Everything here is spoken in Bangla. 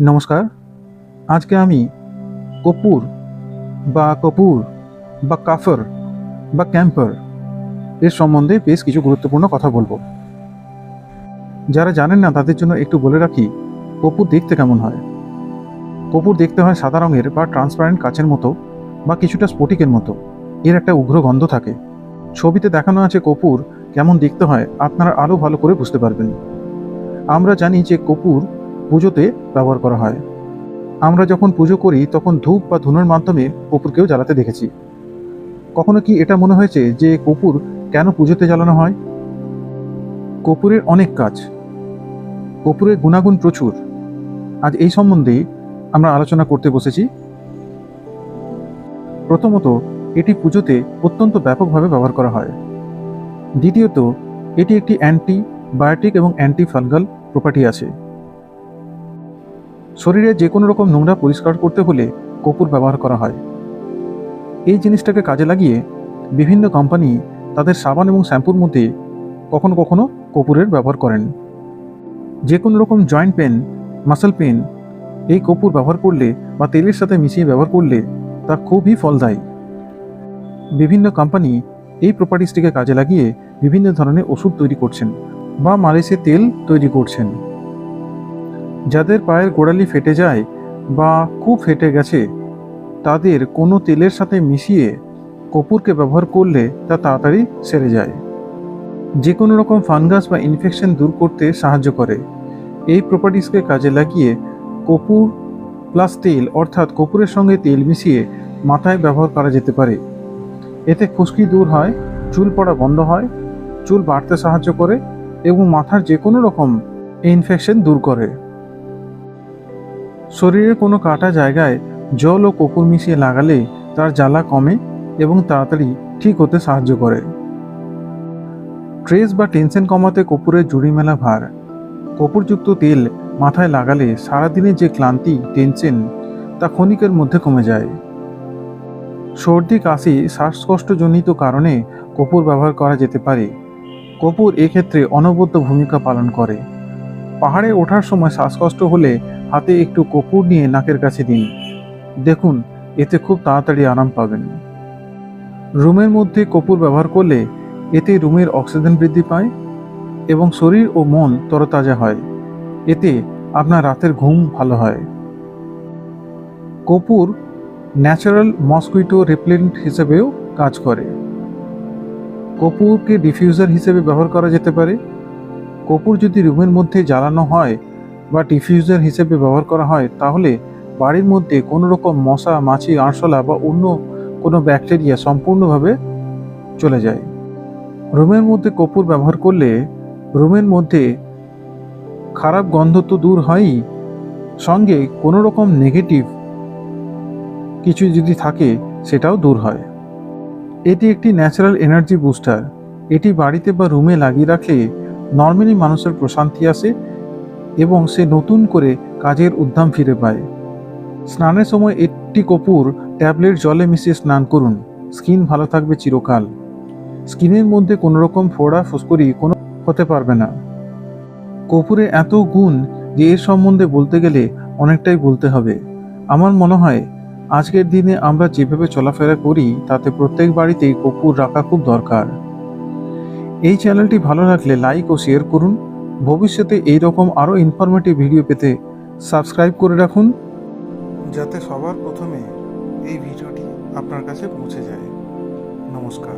নমস্কার। আজকে আমি কপুর বা কপুর বা কাফর বা ক্যাম্পার এর সম্বন্ধে বেশ কিছু গুরুত্বপূর্ণ কথা বলব। যারা জানেন না, তাদের জন্য একটু বলে রাখি, কপুর দেখতে কেমন হয়? কপুর দেখতে হয় সাদা রঙের বা ট্রান্সপারেন্ট কাচের মতো বা কিছুটা স্ফটিকের মতো। এর একটা উগ্র গন্ধ থাকে। ছবিতে দেখানো আছে কপুর কেমন দেখতে হয়, আপনারা আরও ভালো করে বুঝতে পারবেন। আমরা জানি যে কপুর পুজোতে ব্যবহার করা হয়। আমরা যখন পুজো করি, তখন ধূপ বা ধুনোর মাধ্যমে কপুরকেও জ্বালাতে দেখেছি। কখনো কি এটা মনে হয়েছে যে কপুর কেন পুজোতে জ্বালানো হয়? কপুরের অনেক কাজ। কপুরের গুণাগুণ প্রচুর। আজ এই সম্বন্ধে আমরা আলোচনা করতে বসেছি। প্রথমত, এটি পুজোতে অত্যন্ত ব্যাপকভাবে ব্যবহার করা হয়। দ্বিতীয়ত, এটি একটি অ্যান্টি বায়োটিক এবং অ্যান্টি ফাঙ্গাল প্রপার্টি আছে। শরীরে যে কোনো রকম নোংরা পরিষ্কার করতে হলে কপুর ব্যবহার করা হয়। এই জিনিসটাকে কাজে লাগিয়ে বিভিন্ন কোম্পানি তাদের সাবান এবং শ্যাম্পুর মধ্যে কখনো কখনো কপুরের ব্যবহার করেন। যে কোনো রকম জয়েন্ট পেন মাসেল পেন এই কপুর ব্যবহার করলে বা তেলের সাথে মিশিয়ে ব্যবহার করলে তা খুবই ফলদায়ী। বিভিন্ন কোম্পানি এই প্রপার্টিসটিকে কাজে লাগিয়ে বিভিন্ন ধরনের ওষুধ তৈরি করছেন বা মালিশে তেল তৈরি করছেন। যাদের পায়ের গোড়ালি ফেটে যায় বা খুব ফেটে গেছে, তাদের কোনো তেলের সাথে মিশিয়ে কপুরকে ব্যবহার করলে তা তাড়াতাড়ি সেরে যায়। যে কোনো রকম ফাঙ্গাস বা ইনফেকশন দূর করতে সাহায্য করে। এই প্রপার্টিসকে কাজে লাগিয়ে কপুর প্লাস তেল, অর্থাৎ কপুরের সঙ্গে তেল মিশিয়ে মাথায় ব্যবহার করা যেতে পারে। এতে খুশকি দূর হয়, চুল পড়া বন্ধ হয়, চুল বাড়তে সাহায্য করে এবং মাথার যে কোনো রকম ইনফেকশন দূর করে। শরীরের কোনো কাটা জায়গায় জল ও কপুর মিশিয়ে লাগালে তার জ্বালা কমে এবং তাড়াতাড়ি ঠিক হতে সাহায্য করে। স্ট্রেস বা টেনশন কমাতে কপুরের জুড়ি মেলা ভার। কপুরযুক্ত তেল মাথায় লাগালে সারাদিনের যে ক্লান্তি, টেনশন, তা ক্ষণিকের মধ্যে কমে যায়। সর্দি, কাশি, শ্বাসকষ্টজনিত কারণে কপুর ব্যবহার করা যেতে পারে। কপুর এক্ষেত্রে অনবদ্য ভূমিকা পালন করে। পাহাড়ে ওঠার সময় শ্বাসকষ্ট হলে হাতে একটু কপুর নিয়ে নাকের কাছে দিন। দেখুন, এতে খুব তাড়াতাড়ি আরাম পাবেন। রুমের মধ্যে কপুর ব্যবহার করলে এতে রুমের অক্সিজেন বৃদ্ধি পায় এবং শরীর ও মন তরতাজা হয়। এতে আপনার রাতের ঘুম ভালো হয়। কপুর ন্যাচারাল মসকুইটো রিপ্লেন্ট হিসেবেও কাজ করে। কপুরকে ডিফিউজার হিসেবে ব্যবহার করা যেতে পারে। কপুর যদি রুমের মধ্যে জ্বালানো হয় বা ডিফিউজার হিসেবে ব্যবহার করা হয়, তাহলে বাড়ির মধ্যে কোনো রকম মশা, মাছি, আরশোলা বা অন্য কোনো ব্যাকটেরিয়া সম্পূর্ণভাবে চলে যায়। রুমের মধ্যে কপুর ব্যবহার করলে রুমের মধ্যে খারাপ গন্ধ তো দূর হয়ই। সঙ্গে কোনো রকম নেগেটিভ কিছু যদি থাকে, সেটাও দূর হয়। এটি একটি ন্যাচারাল এনার্জি বুস্টার এটি বাড়িতে বা রুমে লাগিয়ে রাখলে নর্মালি মানুষের প্রশান্তি আসে এবং সে নতুন করে কাজের উদ্যম ফিরে পায়। স্নানের সময় একটি কপুর ট্যাবলেট জলে মিশিয়ে স্নান করুন। স্কিন ভালো থাকবে চিরকাল। স্কিনের মধ্যে কোনো রকম ফোড়া ফুসকরি কোনো হতে পারবে না। কপুরে এত গুণ যে এর সম্বন্ধে বলতে গেলে অনেকটাই বলতে হবে। আমার মনে হয়, আজকের দিনে আমরা যেভাবে চলাফেরা করি, তাতে প্রত্যেক বাড়িতেই কপুর রাখা খুব দরকার। এই চ্যানেলটি ভালো লাগলে লাইক ও শেয়ার করুন। ভবিষ্যতে এই রকম আরও ইনফরমেটিভ ভিডিও পেতে সাবস্ক্রাইব করে রাখুন। যাতে সবার প্রথমে এই ভিডিওটি আপনার কাছে পৌঁছে যায়। নমস্কার।